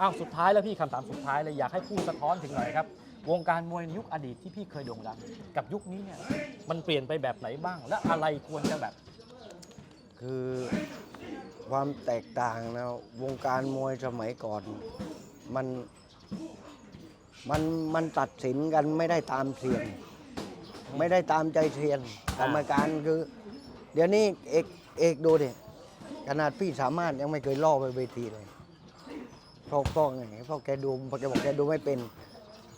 อ้าวสุดท้ายแล้วพี่คำถามสุดท้ายเลยอยากให้พูดสะท้อนถึงหน่อยครับ วงการมวยในยุคอดีตที่พี่เคยโด่งดังกับยุคนี้เนี่ยมันเปลี่ยนไปแบบไหนบ้าง และอะไรควรจะแบบ คือความแตกต่างนะวงการมวยสมัยก่อน มันมันมันตัดสินกันไม่ได้ตามเสียง ไม่ได้ตามใจเทียนกรรมการคือ เดี๋ยวนี้เอกเอกดูดิขนาดพี่สามารถยังไม่เคยล่อไปเวทีเลย พราะเพราะไงเพราะแกดูเพราะแกบอกแกดูไม่เป็น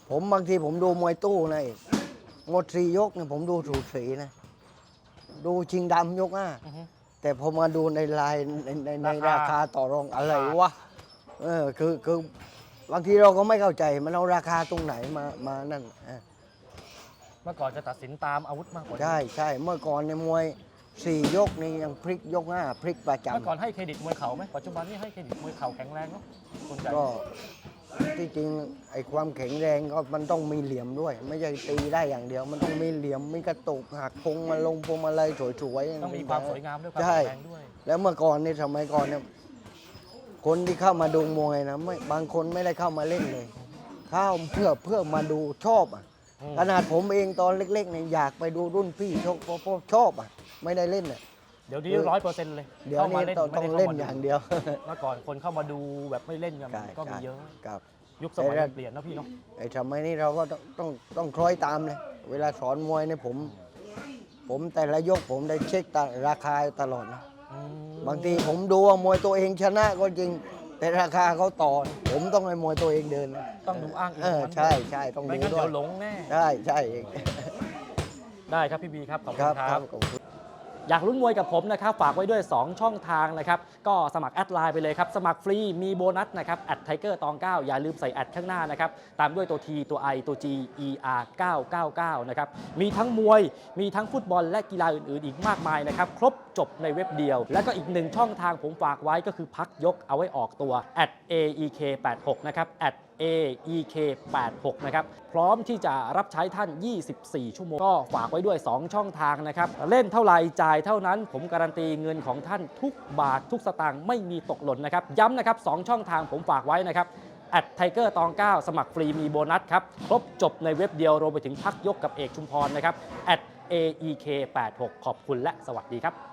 ผมบางทีผมดูมวยตู้นะเอกหมดสี่ยกเนี่ยผมดูสูสีนะ ดูชิงดำยกห้าแต่พอมาดูในไลน์ในในในราราคา คาต่อรองอะไรวะเออคือคือบางทีเราก็ไม่เข้าใจมันเอาราคาตรงไหนมามานั่นเออเมื่อก่อนจะตัดสินตามอาวุธมากกว่านี้ ใช่ใช่เมื่อก่อนในยมวย สี่ยกนี่ยังพลิกยกห้าพลิกประจเมื่อก่อนให้เครดิตมวยเข่าไหมปัจจุบันนี่ให้เครดิตมวยเข่าแข็งแรงเนาะส่วนใหญ่ำก็ที่จริงไอ้ความแข็งแรงก็มันต้องมีเหลี่ยมด้วย ไม่ใช่ตีได้อย่างเดียว มันต้องมีเหลี่ยมมีกระตุกหักพงมาลงพวงมาลัยสวยๆต้องมีความสวยงามด้วยความใช่แข็งแรงด้วยแล้วเมื่อก่อนในสมัยก่อนเนี่ยคนที่เข้ามาดูมวยนะไม่บางคนไม่ได้เข้ามาเล่นเลยเข้าเพื่อเพื่อมาดูชอบอะอืมขนาดผมเองตอนเล็กๆเนี่ยอยากไปดูรุ่นพี่ชกเพราะเพราะชอบอะ ไม่ได้เล่นอะเดี๋ยวนี้คือ ร้อยเปอร์เซ็นต์เลยเดี๋ยวเข้ามานี้เล่นต้องไม่ต้องได้เล่นข้มอย่างเดียวเมื่อก่อนคนเข้ามาดูแบบไม่เล่นกันใช่ก็มีใช่เยอะ ครับ ยุคสมัยแต่มันเปลี่ยนนะพี่เนาะไอ้สมัยนี้เราก็ต้องต้องต้องคล้อยตามเลยเวลาสอนมวยเนี่ยผม ผมแต่ละยกผมได้เช็คตาราคาตลอดนะ อืมบางทีผมดูว่ามวยตัวเองชนะก็จริง แต่ราคาเขาต่อ ผมต้องให้มวยตัวเองเดินนะต้องดูอ้างอิงเออมันด้วยใช่ใช่ต้องไม่ดูงั้นด้เดี๋วยยวหลงแน่ ใช่ใช่ได้ครับพี่บีครับขอบคคุรับณคครัรับบ ขอบคุณ อยากลุ้นมวยกับผมนะครับฝากไว้ด้วย 2 ช่องทางนะครับก็สมัครแอดไลน์ไปเลยครับ สมัครฟรีมีโบนัสนะครับแอดไทเกอร์ตอง9อย่าลืมใส่แอดข้างหน้านะครับ ตามด้วยตัว T ตัว I ตัว G E R 999นะครับมีทั้งมวยมีทั้งฟุตบอลและกีฬาอื่นๆ อีกมากมายนะครับ ครบจบในเว็บเดียว และก็อีกหนึ่งช่องทางผมฝากไว้ก็คือพักยกเอาไว้ออกตัว at aek86 นะครับ at aek86 นะครับพร้อมที่จะรับใช้ท่าน 24 ชั่วโมง ก็ฝากไว้ด้วย 2 ช่องทางนะครับ เล่นเท่าไหร่จ่ายเท่านั้น ผมการันตีเงินของท่านทุกบาททุกสตางค์ไม่มีตกหล่นนะครับ ย้ำนะครับ 2 ช่องทางผมฝากไว้นะครับแอดไทเกอร์ตอง 9 สมัครฟรีมีโบนัสครับ ครบจบในเว็บเดียวรวมไปถึงพักยกกับเอกชุมพรนะครับ at aek86 ขอบคุณและสวัสดีครับ